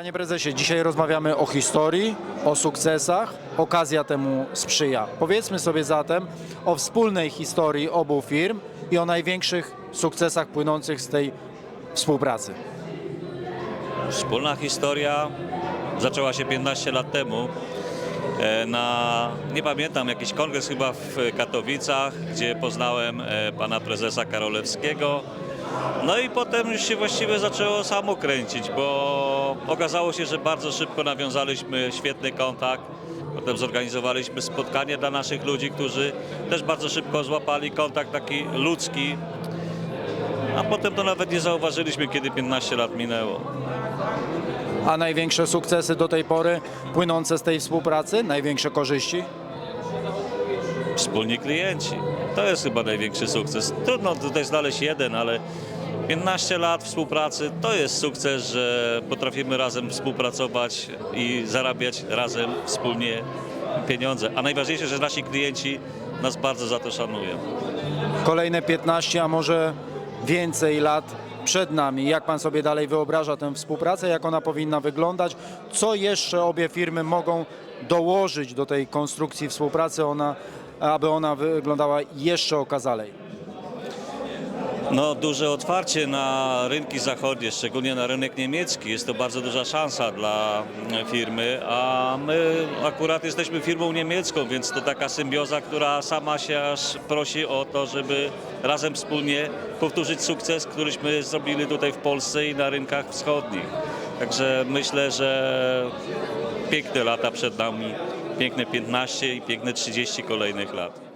Panie prezesie, dzisiaj rozmawiamy o historii, o sukcesach. Okazja temu sprzyja. Powiedzmy sobie zatem o wspólnej historii obu firm i o największych sukcesach płynących z tej współpracy. Wspólna historia zaczęła się 15 lat temu e, na, nie pamiętam, jakiś kongres chyba w Katowicach, gdzie poznałem e, pana prezesa Karolewskiego. No i potem już się właściwie zaczęło samo kręcić, bo okazało się, że bardzo szybko nawiązaliśmy świetny kontakt. Potem zorganizowaliśmy spotkanie dla naszych ludzi, którzy też bardzo szybko złapali kontakt taki ludzki. A potem to nawet nie zauważyliśmy, kiedy 15 lat minęło. A największe sukcesy do tej pory płynące z tej współpracy, największe korzyści? Wspólni klienci. To jest chyba największy sukces. Trudno tutaj znaleźć jeden, ale 15 lat współpracy to jest sukces, że potrafimy razem współpracować i zarabiać razem wspólnie pieniądze. A najważniejsze, że nasi klienci nas bardzo za to szanują. Kolejne 15, a może więcej lat przed nami. Jak pan sobie dalej wyobraża tę współpracę, jak ona powinna wyglądać? Co jeszcze obie firmy mogą dołożyć do tej konstrukcji współpracy, ona, aby ona wyglądała jeszcze okazalej? No, duże otwarcie na rynki zachodnie, szczególnie na rynek niemiecki. Jest to bardzo duża szansa dla mm, firmy, a my akurat jesteśmy firmą niemiecką, więc to taka symbioza, która sama się aż prosi o to, żeby razem wspólnie powtórzyć sukces, któryśmy zrobili tutaj w Polsce i na rynkach wschodnich. Także myślę, że piękne lata przed nami, piękne 15 i piękne 30 kolejnych lat.